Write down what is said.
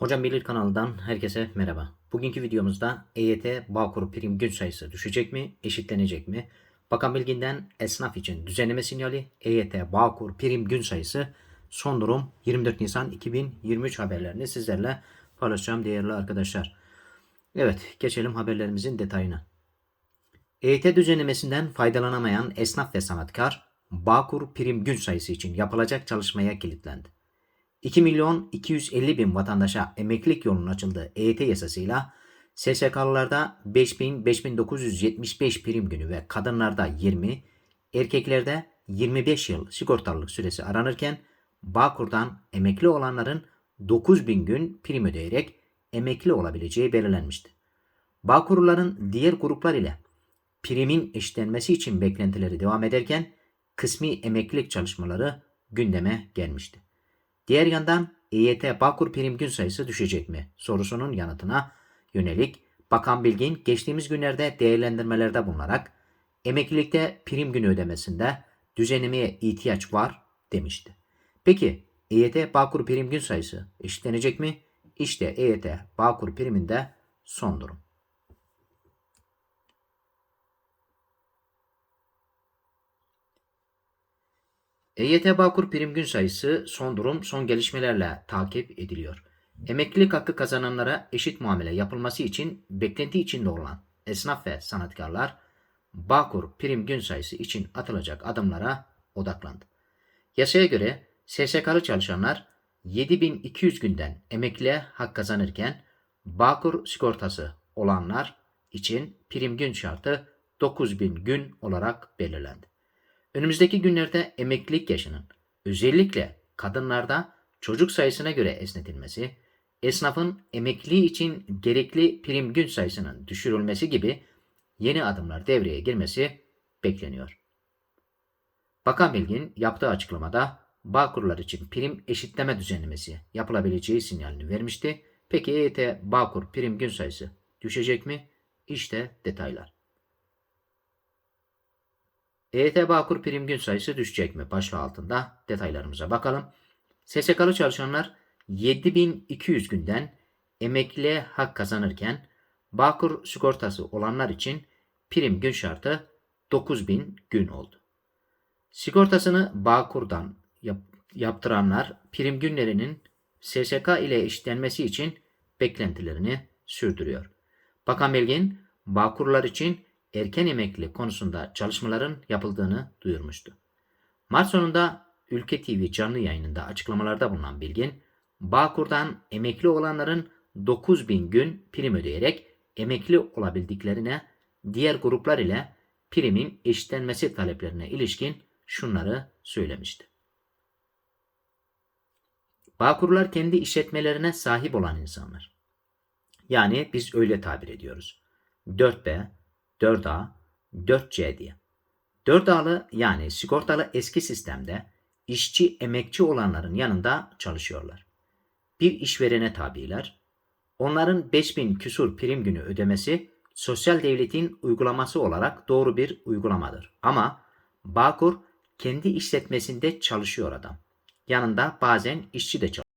Hocam Bilir kanalından herkese merhaba. Bugünkü videomuzda EYT Bağkur prim gün sayısı düşecek mi, eşitlenecek mi? Bakan Bilgin'den esnaf için düzenleme sinyali EYT Bağkur prim gün sayısı son durum 24 Nisan 2023 haberlerini sizlerle paylaşacağım değerli arkadaşlar. Evet geçelim haberlerimizin detayına. EYT düzenlemesinden faydalanamayan esnaf ve sanatkar Bağkur prim gün sayısı için yapılacak çalışmaya kilitlendi. 2 milyon 250 bin vatandaşa emeklilik yolunun açıldığı EYT yasasıyla SSK'lılarda 5000 5975 prim günü ve kadınlarda 20, erkeklerde 25 yıl sigortalılık süresi aranırken Bağkur'dan emekli olanların 9000 gün prim ödeyerek emekli olabileceği belirlenmişti. Bağkurluların diğer gruplar ile primin eşitlenmesi için beklentileri devam ederken kısmi emeklilik çalışmaları gündeme gelmişti. Diğer yandan EYT Bağkur prim gün sayısı düşecek mi sorusunun yanıtına yönelik Bakan Bilgin geçtiğimiz günlerde değerlendirmelerde bulunarak emeklilikte prim günü ödemesinde düzenlemeye ihtiyaç var demişti. Peki EYT Bağkur prim gün sayısı eşitlenecek mi? İşte EYT Bağkur priminde son durum. EYT Bağkur prim gün sayısı son durum son gelişmelerle takip ediliyor. Emeklilik hakkı kazananlara eşit muamele yapılması için beklenti içinde olan esnaf ve sanatkarlar Bağkur prim gün sayısı için atılacak adımlara odaklandı. Yasaya göre SSK'lı çalışanlar 7200 günden emekliye hak kazanırken Bağkur sigortası olanlar için prim gün şartı 9000 gün olarak belirlendi. Önümüzdeki günlerde emeklilik yaşının özellikle kadınlarda çocuk sayısına göre esnetilmesi, esnafın emekli için gerekli prim gün sayısının düşürülmesi gibi yeni adımlar devreye girmesi bekleniyor. Bakan Bilgin yaptığı açıklamada Bağkurlar için prim eşitleme düzenlemesi yapılabileceği sinyalini vermişti. Peki EYT Bağkur prim gün sayısı düşecek mi? İşte detaylar. EYT Bağkur prim gün sayısı düşecek mi? Başlığı altında detaylarımıza bakalım. SSK'lı çalışanlar 7200 günden emekliye hak kazanırken Bağkur sigortası olanlar için prim gün şartı 9000 gün oldu. Sigortasını Bağkur'dan yap, yaptıranlar prim günlerinin SSK ile eşitlenmesi için beklentilerini sürdürüyor. Bakan Belgin, Bağkurlar için erken emekli konusunda çalışmaların yapıldığını duyurmuştu. Mart sonunda Ülke TV canlı yayınında açıklamalarda bulunan Bilgin, Bağkur'dan emekli olanların 9000 gün prim ödeyerek emekli olabildiklerine diğer gruplar ile primin eşitlenmesi taleplerine ilişkin şunları söylemişti. Bağkurlar kendi işletmelerine sahip olan insanlar. Yani biz öyle tabir ediyoruz. 4B, 4A, 4C diye. 4A'lı yani sigortalı eski sistemde işçi emekçi olanların yanında çalışıyorlar. Bir işverene tabiler. Onların 5000 küsur prim günü ödemesi sosyal devletin uygulaması olarak doğru bir uygulamadır. Ama Bağkur kendi işletmesinde çalışıyor adam. Yanında bazen işçi de çalışıyor.